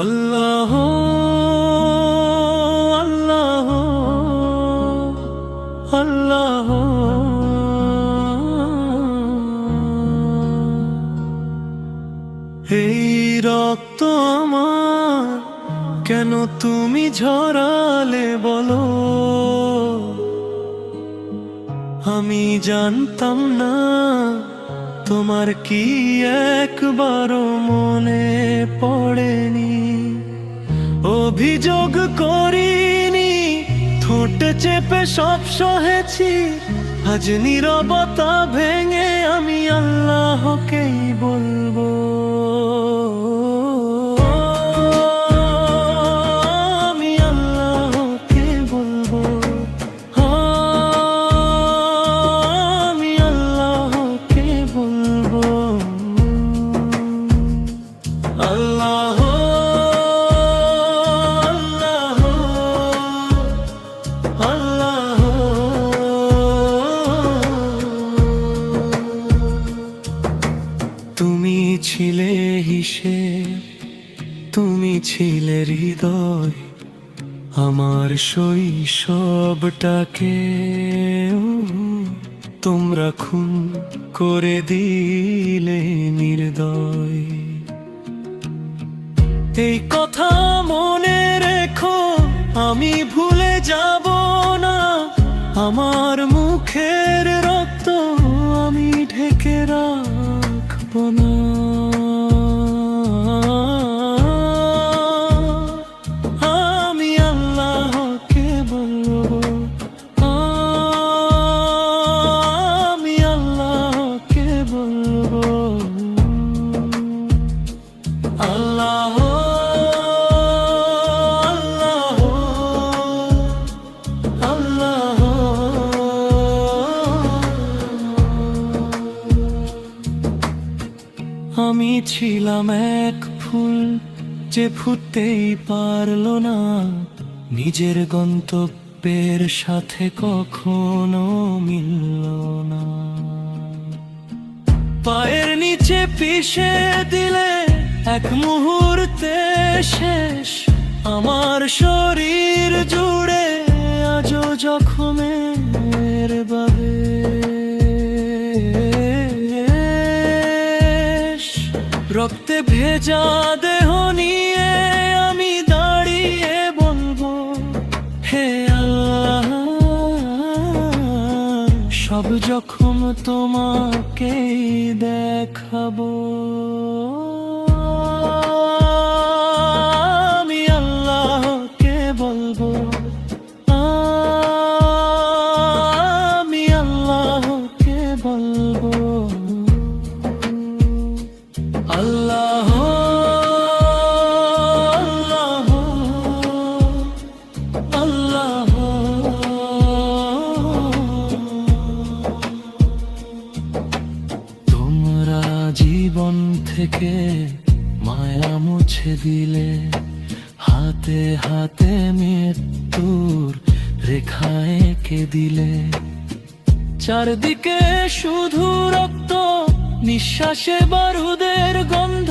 আল্লাহ আল্লাহ আল্লাহ। এই রক্ত আমার কেন তুমি ঝরালে বলো? আমি জানতাম না তোমার কি একবারও মনে পড়েনি। অভিযোগ করিনি ঠোঁট চেপে সব সহেছি। আজ নিরবতা ভেঙে আমি আল্লাহকেই বলব। হিসেব তুমি ছিলে হৃদয়, আমার শৈশবটাকে। তোমরা খুন করে দিলে নির্দয়। এই কথা মনে রেখো, আমি ভুলে যাব না। আমার মুখের আমি ছিলাম এক ফুল যে ফুটতেই পারল না। নিজের গন্তব্যের সাথে কখনো মিলল না। পায়ের নিচে পিষে দিলে এক মুহূর্তে শেষ। আমার শরীর জুড়ে আজও জখমের রক্তে ভেজা দেহ নিয়ে আমি দাঁড়িয়ে বলব হে সব জখম তোমাকে দেখাবো। থেকে মায়া মুছে দিলে। হাতে হাতে মৃত্যুর রেখা এঁকে দিলে। চারদিকে শুধু রক্ত, নিঃশ্বাসে বারুদের গন্ধ।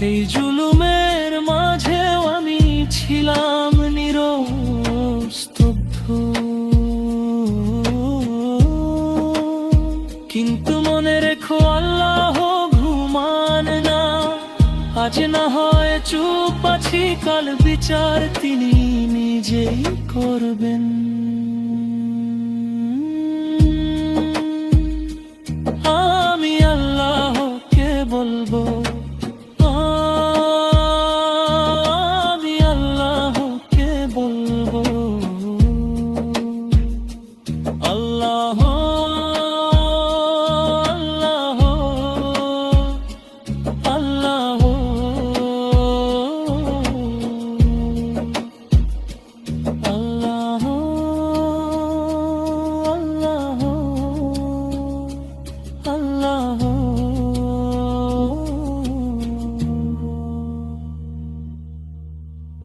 এই জুলুমের মাঝেও আমি ছিলাম। চুপ আছি কাল বিচার তিনি নিজেই করবেন।